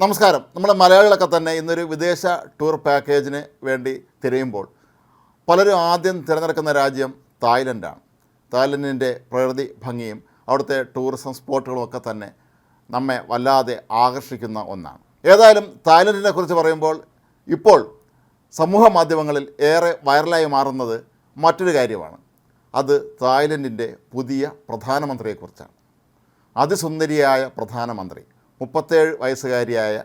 നമസ്കാരം. നമ്മുടെ മലയാളികളൊക്കെ തന്നെ ഇന്നൊരു വിദേശ ടൂർ പാക്കേജിന് വേണ്ടി തിരയുമ്പോൾ പലരും ആദ്യം തിരഞ്ഞെടുക്കുന്ന രാജ്യം തായ്ലൻഡാണ്. തായ്ലൻഡിന്റെ പ്രകൃതി ഭംഗിയും അവിടുത്തെ ടൂറിസം സ്പോട്ടുകളുമൊക്കെ തന്നെ നമ്മെ വല്ലാതെ ആകർഷിക്കുന്ന ഒന്നാണ്. ഏതായാലും തായ്ലൻഡിനെ കുറിച്ച് പറയുമ്പോൾ ഇപ്പോൾ സമൂഹ മാധ്യമങ്ങളിൽ ഏറെ വൈറലായി മാറുന്നത് മറ്റൊരു കാര്യമാണ്. അത് തായ്ലൻഡിന്റെ പുതിയ പ്രധാനമന്ത്രിയെക്കുറിച്ചാണ്. അതിസുന്ദരിയായ പ്രധാനമന്ത്രി. മുപ്പത്തേഴ് വയസ്സുകാരിയായ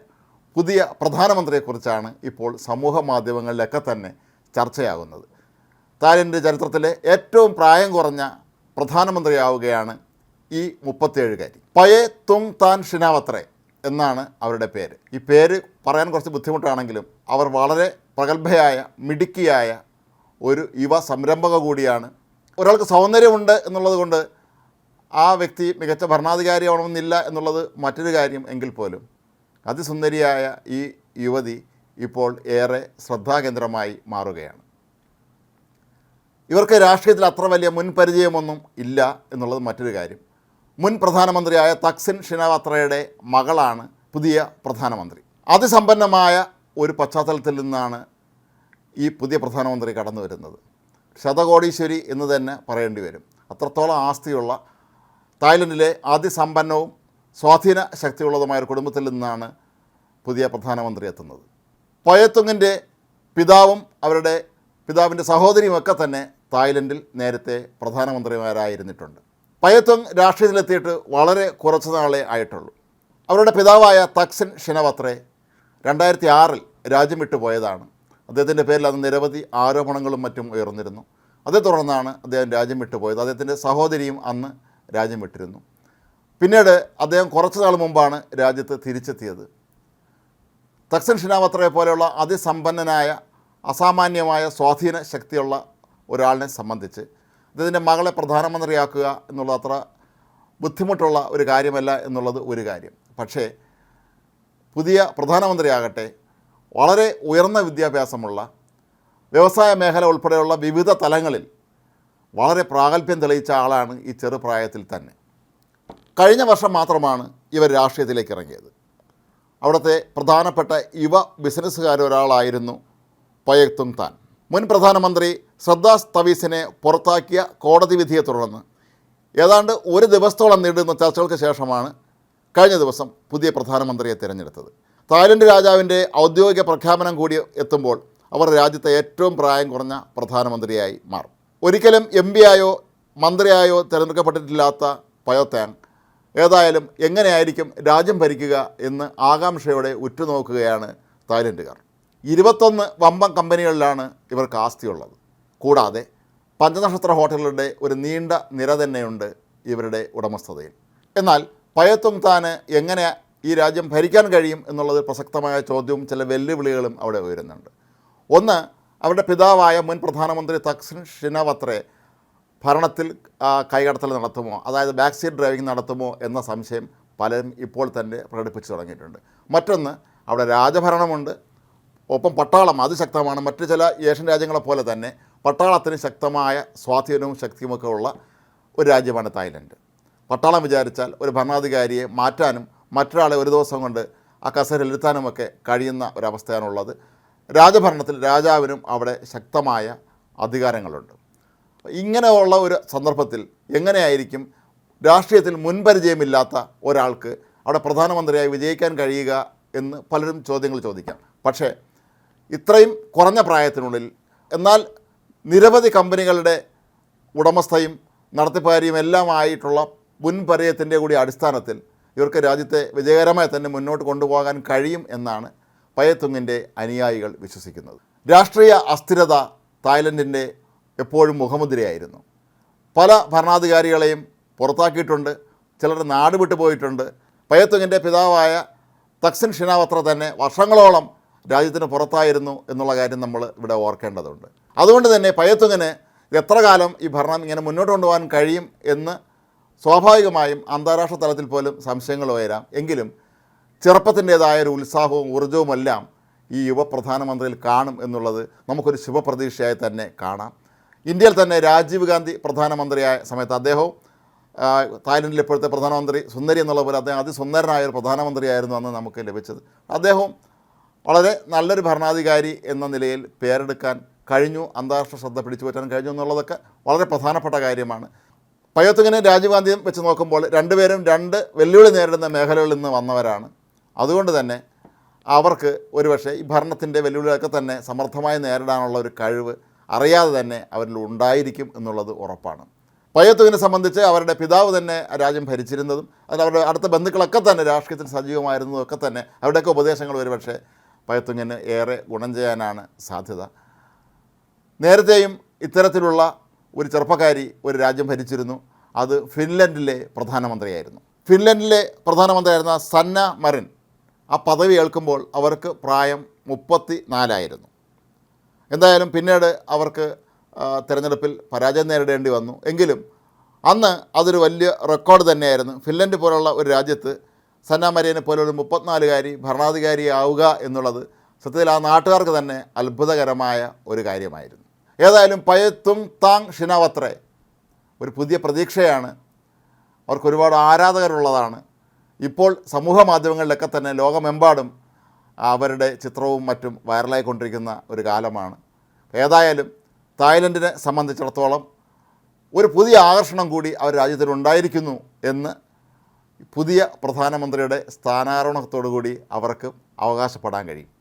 പുതിയ പ്രധാനമന്ത്രിയെക്കുറിച്ചാണ് ഇപ്പോൾ സമൂഹ മാധ്യമങ്ങളിലൊക്കെ തന്നെ ചർച്ചയാകുന്നത്. താലിന്റെ ചരിത്രത്തിലെ ഏറ്റവും പ്രായം കുറഞ്ഞ പ്രധാനമന്ത്രിയാവുകയാണ് ഈ മുപ്പത്തേഴുകാരി. പയെ തുങ് താൻ ഷിനാവത്രേ എന്നാണ് അവരുടെ പേര്. ഈ പേര് പറയാൻ കുറച്ച് ബുദ്ധിമുട്ടാണെങ്കിലും അവർ വളരെ പ്രഗത്ഭയായ മിടുക്കിയായ ഒരു യുവ സംരംഭക കൂടിയാണ്. ഒരാൾക്ക് സൗന്ദര്യമുണ്ട് എന്നുള്ളത് കൊണ്ട് ആ വ്യക്തി മികച്ച ഭരണാധികാരിയാവണമെന്നില്ല എന്നുള്ളത് മറ്റൊരു കാര്യം എങ്കിൽ പോലും അതിസുന്ദരിയായ ഈ യുവതി ഇപ്പോൾ ഏറെ ശ്രദ്ധാകേന്ദ്രമായി മാറുകയാണ്. ഇവർക്ക് രാഷ്ട്രീയത്തിൽ അത്ര വലിയ മുൻപരിചയമൊന്നും ഇല്ല എന്നുള്ളത് മറ്റൊരു കാര്യം. മുൻ പ്രധാനമന്ത്രിയായ തക്സിൻ ഷിനവാത്രയുടെ മകളാണ് പുതിയ പ്രധാനമന്ത്രി. അതിസമ്പന്നമായ ഒരു പശ്ചാത്തലത്തിൽ നിന്നാണ് ഈ പുതിയ പ്രധാനമന്ത്രി കടന്നു വരുന്നത് ശതകോടീശ്വരി എന്ന് തന്നെ പറയേണ്ടി വരും. അത്രത്തോളം ആസ്തിയുള്ള തായ്ലൻഡിലെ അതിസമ്പന്നവും സ്വാധീന ശക്തിയുള്ളതുമായ ഒരു കുടുംബത്തിൽ നിന്നാണ് പുതിയ പ്രധാനമന്ത്രി എത്തുന്നത്. പയത്തുങ്ങിന്റെ പിതാവും അവരുടെ പിതാവിന്റെ സഹോദരിയുമൊക്കെ തന്നെ തായ്ലൻഡിൽ നേരത്തെ പ്രധാനമന്ത്രിമാരായിരുന്നിട്ടുണ്ട്. പയത്തുങ് രാഷ്ട്രീയത്തിലെത്തിയിട്ട് വളരെ കുറച്ച് നാളേ ആയിട്ടുള്ളൂ. അവരുടെ പിതാവായ തക്സിൻ ഷിനവത്രെ രണ്ടായിരത്തി ആറിൽ രാജ്യം വിട്ടു പോയതാണ്. അദ്ദേഹത്തിന്റെ പേരിൽ അന്ന് നിരവധി ആരോപണങ്ങളും മറ്റും ഉയർന്നിരുന്നു. അതേ തുടർന്നാണ് അദ്ദേഹം രാജ്യം വിട്ടുപോയത് അദ്ദേഹത്തിന്റെ സഹോദരിയും അന്ന് രാജ്യം വിട്ടിരുന്നു. പിന്നീട് അദ്ദേഹം കുറച്ച് നാൾ മുമ്പാണ് രാജ്യത്ത് തിരിച്ചെത്തിയത്. തക്സൻ ഷിനാവത്രയെ പോലെയുള്ള അതിസമ്പന്നനായ അസാമാന്യമായ സ്വാധീന ശക്തിയുള്ള ഒരാളിനെ സംബന്ധിച്ച് അദ്ദേഹത്തിന്റെ മകളെ പ്രധാനമന്ത്രിയാക്കുക എന്നുള്ളത് അത്ര ബുദ്ധിമുട്ടുള്ള ഒരു കാര്യമല്ല എന്നുള്ളത് ഒരു കാര്യം. പക്ഷേ പുതിയ പ്രധാനമന്ത്രിയാകട്ടെ വളരെ ഉയർന്ന വിദ്യാഭ്യാസമുള്ള വ്യവസായ മേഖല ഉൾപ്പെടെയുള്ള വിവിധ തലങ്ങളിൽ വളരെ പ്രാഗൽഭ്യം തെളിയിച്ച ആളാണ് ഈ ചെറുപ്രായത്തിൽ തന്നെ. കഴിഞ്ഞ വർഷം മാത്രമാണ് ഇവർ രാഷ്ട്രീയത്തിലേക്ക് ഇറങ്ങിയത്. അവിടുത്തെ പ്രധാനപ്പെട്ട യുവ ബിസിനസ്സുകാരൊരാളായിരുന്നു പയക്തും താൻ. മുൻ പ്രധാനമന്ത്രി ശ്രദ്ധാസ് തവീസിനെ പുറത്താക്കിയ കോടതി വിധിയെ തുടർന്ന് ഏതാണ്ട് ഒരു ദിവസത്തോളം നീണ്ടുന്ന ചർച്ചകൾക്ക് ശേഷമാണ് കഴിഞ്ഞ ദിവസം പുതിയ പ്രധാനമന്ത്രിയെ തിരഞ്ഞെടുത്തത്. തായ്ലൻഡ് രാജാവിന്റെ ഔദ്യോഗിക പ്രഖ്യാപനം കൂടി എത്തുമ്പോൾ അവർ രാജ്യത്തെ ഏറ്റവും പ്രായം കുറഞ്ഞ പ്രധാനമന്ത്രിയായി മാറും. ഒരിക്കലും എം പി ആയോ മന്ത്രിയായോ തിരഞ്ഞെടുക്കപ്പെട്ടിട്ടില്ലാത്ത പയോത്താങ് ഏതായാലും എങ്ങനെയായിരിക്കും രാജ്യം ഭരിക്കുക എന്ന് ആകാംക്ഷയോടെ ഉറ്റുനോക്കുകയാണ് തായ്ലൻഡുകാർ. ഇരുപത്തൊന്ന് വമ്പൻ കമ്പനികളിലാണ് ഇവർക്ക് ആസ്തിയുള്ളത്. കൂടാതെ പഞ്ചനക്ഷത്ര ഹോട്ടലുകളുടെ ഒരു നീണ്ട നിര തന്നെയുണ്ട് ഇവരുടെ ഉടമസ്ഥതയിൽ. എന്നാൽ പയത്തും താന് എങ്ങനെ ഈ രാജ്യം ഭരിക്കാൻ കഴിയും എന്നുള്ളത് പ്രസക്തമായ ചോദ്യവും ചില വെല്ലുവിളികളും അവിടെ ഉയരുന്നുണ്ട്. ഒന്ന് അവരുടെ പിതാവായ മുൻ പ്രധാനമന്ത്രി തക്സിൻ ഷിനവത്രെ ഭരണത്തിൽ കൈകടത്തൽ നടത്തുമോ? അതായത് ബാക്ക് സീറ്റ് ഡ്രൈവിംഗ് നടത്തുമോ എന്ന സംശയം പലരും ഇപ്പോൾ തന്നെ പ്രകടിപ്പിച്ചു തുടങ്ങിയിട്ടുണ്ട്. മറ്റൊന്ന് അവിടെ രാജഭരണമുണ്ട്. ഒപ്പം പട്ടാളം അതിശക്തമാണ്. മറ്റു ചില ഏഷ്യൻ രാജ്യങ്ങളെ പോലെ തന്നെ പട്ടാളത്തിന് ശക്തമായ സ്വാധീനവും ശക്തിയുമൊക്കെ ഉള്ള ഒരു രാജ്യമാണ് തായ്ലൻഡ്. പട്ടാളം വിചാരിച്ചാൽ ഒരു ഭരണാധികാരിയെ മാറ്റാനും മറ്റൊരാളെ ഒരു ദിവസം കൊണ്ട് ആ കസേരയിൽ ഇരുത്താനുമൊക്കെ കഴിയുന്ന ഒരവസ്ഥയാണുള്ളത്. രാജഭരണത്തിൽ രാജാവിനും അവിടെ ശക്തമായ അധികാരങ്ങളുണ്ട്. ഇങ്ങനെയുള്ള ഒരു സന്ദർഭത്തിൽ എങ്ങനെയായിരിക്കും രാഷ്ട്രീയത്തിൽ മുൻപരിചയമില്ലാത്ത ഒരാൾക്ക് അവിടെ പ്രധാനമന്ത്രിയായി വിജയിക്കാൻ കഴിയുക എന്ന് പലരും ചോദ്യങ്ങൾ ചോദിക്കാം. പക്ഷേ ഇത്രയും കുറഞ്ഞ പ്രായത്തിനുള്ളിൽ എന്നാൽ നിരവധി കമ്പനികളുടെ ഉടമസ്ഥയും നടത്തിപ്പുകാരിയും എല്ലാമായിട്ടുള്ള മുൻപരിചയത്തിന്റെ കൂടി അടിസ്ഥാനത്തിൽ ഇവർക്ക് രാജ്യത്തെ വിജയകരമായി തന്നെ മുന്നോട്ട് കൊണ്ടുപോകാൻ കഴിയും എന്നാണ് പയത്തുങ്ങിന്റെ അനുയായികൾ വിശ്വസിക്കുന്നത്. രാഷ്ട്രീയ അസ്ഥിരത തായ്ലൻഡിന്റെ എപ്പോഴും മുഖമുദ്രയായിരുന്നു. പല ഭരണാധികാരികളെയും പുറത്താക്കിയിട്ടുണ്ട് ചിലർ നാട് വിട്ടു പോയിട്ടുണ്ട്. പയത്തുങ്ങിന്റെ പിതാവായ തക്സിൻ ഷിനാവത്ര തന്നെ വർഷങ്ങളോളം രാജ്യത്തിന് പുറത്തായിരുന്നു എന്നുള്ള കാര്യം നമ്മൾ ഇവിടെ ഓർക്കേണ്ടതുണ്ട്. അതുകൊണ്ട് തന്നെ പയത്തുങ്ങിന് എത്ര കാലം ഈ ഭരണം ഇങ്ങനെ മുന്നോട്ട് കൊണ്ടുപോകാൻ കഴിയും എന്ന് സ്വാഭാവികമായും അന്താരാഷ്ട്ര തലത്തിൽ പോലും സംശയങ്ങൾ ഉയരാം. എങ്കിലും ചെറുപ്പത്തിന്റേതായ ഒരു ഉത്സാഹവും ഊർജവുമെല്ലാം ഈ യുവ പ്രധാനമന്ത്രിയിൽ കാണും എന്നുള്ളത് നമുക്കൊരു ശുഭപ്രതീക്ഷയായി തന്നെ കാണാം. ഇന്ത്യയിൽ തന്നെ രാജീവ് ഗാന്ധി പ്രധാനമന്ത്രിയായ സമയത്ത് അദ്ദേഹവും തായ്ലൻഡിൽ ഇപ്പോഴത്തെ പ്രധാനമന്ത്രി സുന്ദരി എന്നുള്ള പോലെ അദ്ദേഹം അതിസുന്ദരനായ ഒരു പ്രധാനമന്ത്രിയായിരുന്നു അന്ന് നമുക്ക് ലഭിച്ചത്. അദ്ദേഹം വളരെ നല്ലൊരു ഭരണാധികാരി എന്ന നിലയിൽ പേരെടുക്കാൻ കഴിഞ്ഞു. അന്താരാഷ്ട്ര ശ്രദ്ധ പിടിച്ചു പറ്റാൻ കഴിഞ്ഞു എന്നുള്ളതൊക്കെ വളരെ പ്രധാനപ്പെട്ട കാര്യമാണ്. പയ്യത്തുങ്ങനെ രാജീവ് ഗാന്ധിയും വെച്ച് നോക്കുമ്പോൾ രണ്ടുപേരും രണ്ട് വെല്ലുവിളി നേരിടുന്ന മേഖലകളിൽ നിന്ന് വന്നവരാണ്. അതുകൊണ്ട് തന്നെ അവർക്ക് ഒരുപക്ഷെ ഈ ഭരണത്തിന്റെ വെല്ലുവിളികളൊക്കെ തന്നെ സമർത്ഥമായി നേരിടാനുള്ള ഒരു കഴിവ് അറിയാതെ തന്നെ അവരിൽ ഉണ്ടായിരിക്കും എന്നുള്ളത് ഉറപ്പാണ്. പയ്യത്തുവിനെ സംബന്ധിച്ച് അവരുടെ പിതാവ് തന്നെ രാജ്യം ഭരിച്ചിരുന്നതും അതിൽ അവരുടെ അടുത്ത ബന്ധുക്കളൊക്കെ തന്നെ രാഷ്ട്രീയത്തിൽ സജീവമായിരുന്നതും ഒക്കെ തന്നെ അവരുടെയൊക്കെ ഉപദേശങ്ങൾ ഒരുപക്ഷെ പയ്യത്തുങ്ങിന് ഏറെ ഗുണം ചെയ്യാനാണ് സാധ്യത. നേരത്തെയും ഇത്തരത്തിലുള്ള ഒരു ചെറുപ്പക്കാരി ഒരു രാജ്യം ഭരിച്ചിരുന്നു. അത് ഫിൻലൻഡിലെ പ്രധാനമന്ത്രിയായിരുന്നു. ഫിൻലൻഡിലെ പ്രധാനമന്ത്രിയായിരുന്ന സന്ന മറിൻ ആ പദവി ഏൽക്കുമ്പോൾ അവർക്ക് പ്രായം മുപ്പത്തി നാലായിരുന്നു എന്തായാലും പിന്നീട് അവർക്ക് തിരഞ്ഞെടുപ്പിൽ പരാജയം നേരിടേണ്ടി വന്നു. എങ്കിലും അന്ന് അതൊരു വലിയ റെക്കോർഡ് തന്നെയായിരുന്നു. ഫിൻലൻഡ് പോലുള്ള ഒരു രാജ്യത്ത് സന്നാമരിയനെ പോലെ ഒരു മുപ്പത്തിനാലുകാരി ഭരണാധികാരിയാവുക എന്നുള്ളത് സത്യത്തിൽ ആ നാട്ടുകാർക്ക് തന്നെ അത്ഭുതകരമായ ഒരു കാര്യമായിരുന്നു. ഏതായാലും പയത്തും താങ് ഷിനാവത്രെ ഒരു പുതിയ പ്രതീക്ഷയാണ്. അവർക്ക് ഒരുപാട് ആരാധകരുള്ളതാണ്. ഇപ്പോൾ സമൂഹ മാധ്യമങ്ങളിലൊക്കെ തന്നെ ലോകമെമ്പാടും അവരുടെ ചിത്രവും മറ്റും വൈറലായിക്കൊണ്ടിരിക്കുന്ന ഒരു കാലമാണ്. ഏതായാലും തായ്ലൻഡിനെ സംബന്ധിച്ചിടത്തോളം ഒരു പുതിയ ആകർഷണം കൂടി അവർ രാജ്യത്തിനുണ്ടായിരിക്കുന്നു എന്ന് പുതിയ പ്രധാനമന്ത്രിയുടെ സ്ഥാനാരോഹണത്തോടു കൂടി അവർക്ക് അവകാശപ്പെടാൻ കഴിയും.